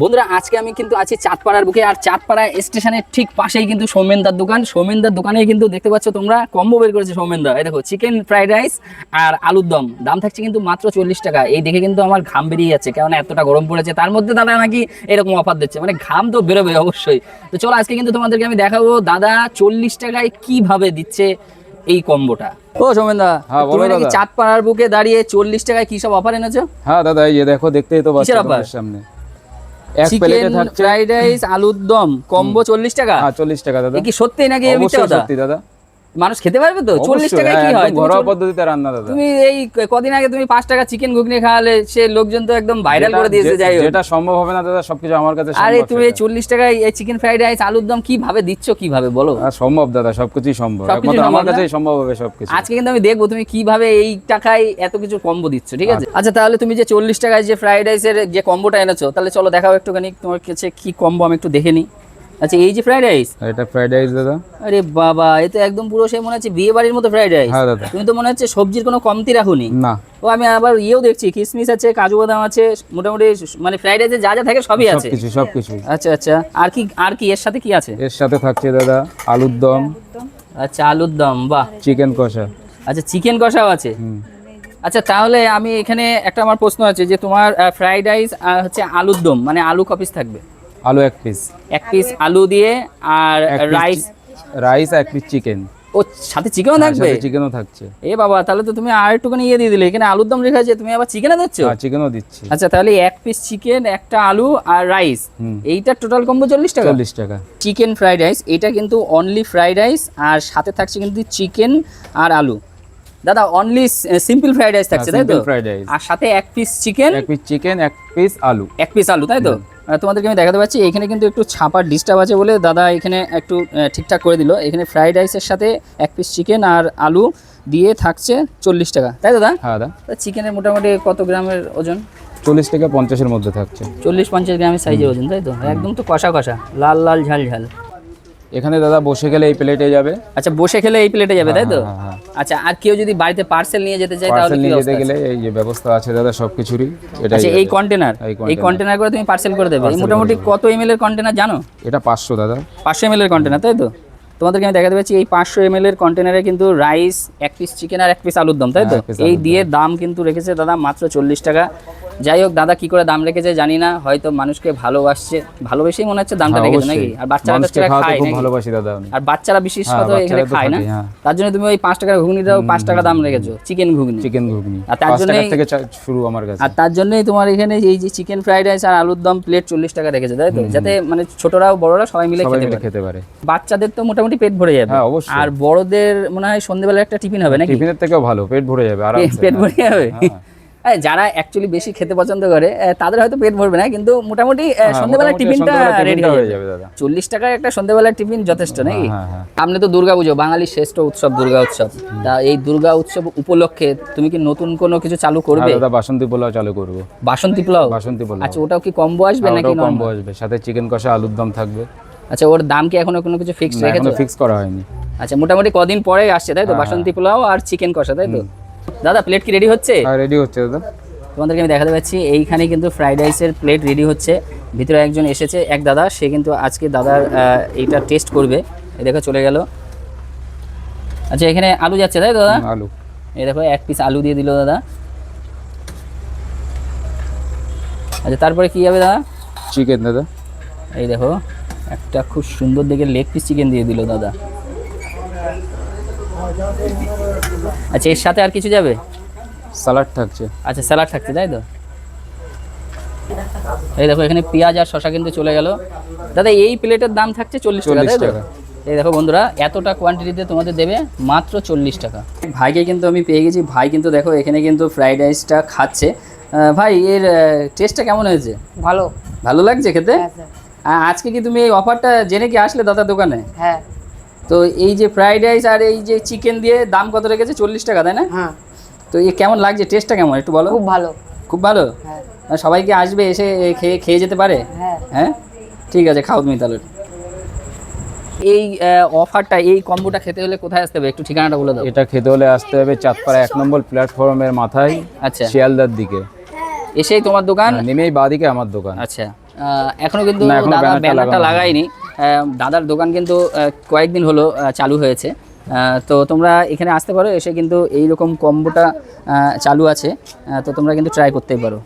বন্ধুরা আজকে আমি কিন্তু আছি চাঁদপাড়ার বুকে আর চাঁদপাড়া স্টেশনের ঠিক পাশেই কিন্তু সৌমেনদার দোকান। সৌমেনদার দোকানে কিন্তু দেখতে পাচ্ছ তোমরা কম্বো বের করেছে সৌমেনদা এই দেখো চিকেন ফ্রাইড রাইস আর আলুর দম। দাম থাকছে কিন্তু মাত্র চল্লিশ টাকা। এই দেখে কিন্তু আমার ঘাম বেরিয়ে যাচ্ছে কেননা এতটা গরম পড়েছে। তার মধ্যে দাদা নাকি এরকম অফার দিচ্ছে। মানে ঘাম তো বেরোবে অবশ্যই। তো চলো আজকে কিন্তু তোমাদেরকে আমি দেখাবো দাদা চল্লিশ টাকায় কীভাবে দিচ্ছে এই কম্বোটা ও সৌমেনদা হ্যাঁ, তুমি নাকি চাঁদপাড়ার বুকে দাঁড়িয়ে চল্লিশ টাকায় কি সব অফার এনেছো? হ্যাঁ দাদা এই দেখো দেখতেই তো পাচ্ছ সামনে। এক প্লেটে চিকেন থাকছে ফ্রাইড রাইস আলুর দম কম্বো চল্লিশ টাকা? হ্যাঁ চল্লিশ টাকা দাদা। কি সত্যি নাকি এ মিথ্যে কথা? সত্যি দাদা। মানুষ খেতে পারবে তো? চল্লিশ টাকায় কি হ্যাঁ, হয় তুমি ঘরোয়া পদ্ধতিতে রান্না দাদা। তুমি এই কদিন আগে তুমি পাঁচ টাকা চিকেন ঘুগনি খাওয়ালে সে লোকজন তো একদম ভাইরাল করে দিয়েছে যাই হোক। যেটা সম্ভব হবে না দাদা সবকিছু আমার কাছে আরে তুমি এই চল্লিশ টাকায় এই চিকেন ফ্রাইড রাইস আলুর দম কীভাবে দিচ্ছ কীভাবে বলো? হ্যাঁ, সম্ভব দাদা সবকিছুই সম্ভব। একমাত্র আমার কাছেই সম্ভব হবে সবকিছু। আজকে কিন্তু আমি দেখব তুমি কীভাবে এই টাকায় এত কিছু কম্বো দিচ্ছ ঠিক আছে? আচ্ছা। তাহলে তুমি যে চল্লিশ টাকায় যে ফ্রাইড রাইসের যে কম্বোটা এনেছো তাহলে চলো দেখাও একটুখানি তোমার কাছে কি কম্বো আমি একটু দেখে নিই। আচ্ছা এই যে ফ্রাইড রাইস এটা ফ্রাইড রাইস দাদা। আরে বাবা এ তো একদম পুরো সে মনে হচ্ছে বিয়ে বাড়ির মতো ফ্রাইড রাইস হ্যাঁ দাদা। তুমি তো মনে হচ্ছে সবজির কোনো কমতি রাখুনি। না। ও আমি আবার ইয়েও দেখছি কিশমিশ আছে কাজু বাদাম আছে মোটামুটি মানে ফ্রাইড রাইসে যা যা থাকে সবই আছে। সবকিছু সবকিছু। আচ্ছা আচ্ছা। আর কি আর কি এর সাথে কি আছে? এর সাথে থাকছে দাদা আলুর দম। আচ্ছা আলুর দম বাহ। চিকেন কষা। আচ্ছা চিকেন কষাও আছে। আচ্ছা তাহলে আমি এখানে একটা আমার প্রশ্ন আছে যে তোমার ফ্রাইড রাইস হচ্ছে আলুর দম মানে আলু কপিস থাকবে? আলু এক পিস এক পিস আলু দিয়ে আর রাইস রাইস এক পিস চিকেন ও সাথে চিকেনও থাকবে? চিকেনও থাকছে। এ বাবা তাহলে তো তুমি আর একটুখানি ইয়ে দিয়ে দিলে। এখানে আলুর দম লেখা আছে তুমি আবার চিকেনও দিচ্ছ? হ্যাঁ চিকেনও দিচ্ছি। আচ্ছা তাহলে এক পিস চিকেন একটা আলু আর রাইস হুম। এইটার টোটাল কম্বো চল্লিশ টাকা? চল্লিশ টাকা। চিকেন ফ্রাইড রাইস এটা কিন্তু অনলি ফ্রাইড রাইস আর সাথে থাকছে কিন্তু চিকেন আর আলু। দাদা অনলি সিম্পল ফ্রাইড রাইস থাকছে তাই তো? ফ্রাইড রাইস আর সাথে এক পিস চিকেন এক পিস চিকেন এক পিস আলু। এক পিস আলু তাই তো? তোমাদেরকে আমি দেখাতে পাচ্ছি এখানে কিন্তু একটু ছাপার ডিস্টার্ব আছে বলে দাদা এখানে একটু ঠিকঠাক করে দিল। এখানে ফ্রাইড রাইসের সাথে এক পিস চিকেন আর আলু দিয়ে থাকছে চল্লিশ টাকা। তাই দাদা? হ্যাঁ দাদা। চিকেনের মোটামুটি কত গ্রামের ওজন? চল্লিশ থেকে পঞ্চাশের মধ্যে থাকছে। চল্লিশ পঞ্চাশ গ্রামের সাইজের ওজন তাই তো? একদম তো কষা কষা লাল লাল ঝাল ঝাল। এখানে দাদা বসে গেলে এই প্লেটে যাবে। আচ্ছা বসে খেলে এই প্লেটে যাবে তাই তো? হ্যাঁ, হ্যাঁ, আচ্ছা আর কেউ যদি বাড়িতে পার্সেল নিয়ে যেতে চায় তাহলে নিয়ে যেতে গেলে এই যে ব্যবস্থা আছে দাদা সবকিছুরই এটা আচ্ছা এই কন্টেনার এই কন্টেনার করে তুমি পার্সেল করে দেবে। মোটামুটি কত এম এর কন্টেনার জানো? এটা পাঁচশো দাদা। পাঁচশো এম এর কন্টেনার তাই তো? তোমাদেরকে আমি দেখাতে পাচ্ছি এই পাঁচশো এম এর কন্টেনারে কিন্তু রাইস এক পিস চিকেন আর এক পিস আলুর দম তাই তো? হ্যাঁ, এই দিয়ে দাম কিন্তু রেখেছে দাদা মাত্র চল্লিশ টাকা। যাই হোক দাদা কি করে দাম রেখেছে জানি না হয়তো মানুষকে ভালোবাসছে। ভালোবেসেই মনে হচ্ছে দামটা হ্যাঁ, রেখেছে নাকি? আর বাচ্চারা খায় খুব ভালোবাসি দাদা আর বাচ্চারা বিশেষ হ্যাঁ, করে এখানে খায় না। হ্যাঁ। তার জন্য তুমি ওই পাঁচ টাকার ঘুগনিটাও পাঁচ টাকা দাম রেখেছো চিকেন ঘুগনি। চিকেন ঘুগনি। আর তার জন্যই- থেকে শুরু আমার কাছে। আর তার জন্যই তোমার এখানে এই যে চিকেন ফ্রাইড রাইস আর আলুর দম প্লেট চল্লিশ টাকা রেখেছে তাই তো? যাতে মানে ছোটরাও বড়রা সবাই মিলে খেতে পারে। বাচ্চাদের তো মোটামুটি পেট ভরে যাবে। আর বড়দের মনে হয় সন্ধ্যেবেলা একটা টিফিন হবে নাকি? টিফিনের থেকেও ভালো পেট ভরে যাবে আর পেট ভরে যাবে? যারা অ্যাকচুয়ালি বেশি খেতে পছন্দ করে তাদের হয়তো পেট ভরবে না কিন্তু মোটামুটি আহ, টিফিনটা রেডি হয়ে যাবে। দাদা। চল্লিশ টাকায় একটা সন্ধ্যেবেলার টিফিন যথেষ্ট নাকি? হ্যাঁ হ্যাঁ। সামনে তো দুর্গা পুজো বাঙালির শ্রেষ্ঠ উৎসব দুর্গা উৎসব। তা এই দুর্গা উৎসব উপলক্ষে তুমি কি নতুন কোনো কিছু চালু হ্যাঁ, করবে? দাদা বাসন্তী পোলাও চালু করব। বাসন্তী পোলাও? বাসন্তী পোলাও। আচ্ছা ওটাও কি কম্বো আসবে হ্যাঁ, নাকি কম্বো আসবে। সাথে চিকেন কষা আলুর দম থাকবে। আচ্ছা ওর দাম কি এখনও কোনো কিছু ফিক্স রেখেছো? ফিক্স করা হয়নি। আচ্ছা মোটামুটি কদিন পরে আসছে তাই তো? বাসন্তী পোলাও আর চিকেন কষা তাই তো? দাদা প্লেট কি রেডি হচ্ছে? রেডি হচ্ছে দাদা। তোমাদেরকে আমি দেখাতে পাচ্ছি এইখানে কিন্তু ফ্রাইড রাইসের প্লেট রেডি হচ্ছে। ভিতরে একজন এসেছে এক দাদা সে কিন্তু আজকে দাদার এইটা টেস্ট করবে। এই দেখো চলে গেল। আচ্ছা এখানে আলু যাচ্ছে তাই দাদা? আলু। এই দেখো এক পিস আলু দিয়ে দিল দাদা। আচ্ছা তারপরে কি যাবে দাদা? চিকেন দাদা। এই দেখো একটা খুব সুন্দর দেখে লেগ পিস চিকেন দিয়ে দিল দাদা। আচ্ছা এর সাথে আর কিছু যাবে? স্যালাড থাকছে। আচ্ছা স্যালাড থাকছে তাই তো? এই দেখো এখানে পেঁয়াজ আর শশা কিন্তু চলে গেল। দাদা এই প্লেটের দাম থাকছে চল্লিশ টাকা তাই তো? এই দেখো বন্ধুরা এতটা কোয়ান্টিটিতে তোমাদের দেবে মাত্র চল্লিশ টাকা। ভাইকে কিন্তু আমি পেয়ে গেছি। ভাই কিন্তু দেখো এখানে কিন্তু ফ্রাইড রাইসটা খাচ্ছে। ভাই এর টেস্টটা কেমন হয়েছে? ভালো। ভালো লাগছে খেতে? হ্যাঁ আজকে কি তুমি এই অফারটা জেনে কি আসলে দাদা দোকানে? হ্যাঁ। তো এই যে ফ্রাইড রাইস আর এই যে চিকেন দিয়ে দাম কত রেখেছে? চল্লিশ টাকা তাই না? হ্যাঁ। তো এ কেমন লাগছে? টেস্টটা কেমন? একটু বলো। খুব ভালো। খুব ভালো? হ্যাঁ। সবাই কি আসবে এসে খেয়ে খেয়ে যেতে পারে? হ্যাঁ। হ্যাঁ? ঠিক আছে খাও তুমি তাহলে। এই অফারটা এই কম্বোটা খেতে হলে কোথায় আসতে হবে? একটু ঠিকানাটা বলে দাও। এটা খেতে হলে আসতে হবে চাঁদপাড়া এক নম্বর প্ল্যাটফর্মের মাথায় আচ্ছা। শিয়ালদার দিকে। এসেই তোমার দোকান? নেমেই বাদিকে আমার দোকান। আচ্ছা। এখনও কিন্তু ব্যানারটা আহ, দাদার দোকান কিন্তু কয়েকদিন হলো চালু হয়েছে। তো তোমরা এখানে আসতে পারো, এসে কিন্তু এইরকম কম্বোটা চালু আছে। তো তোমরা কিন্তু ট্রাই করতেই পারো।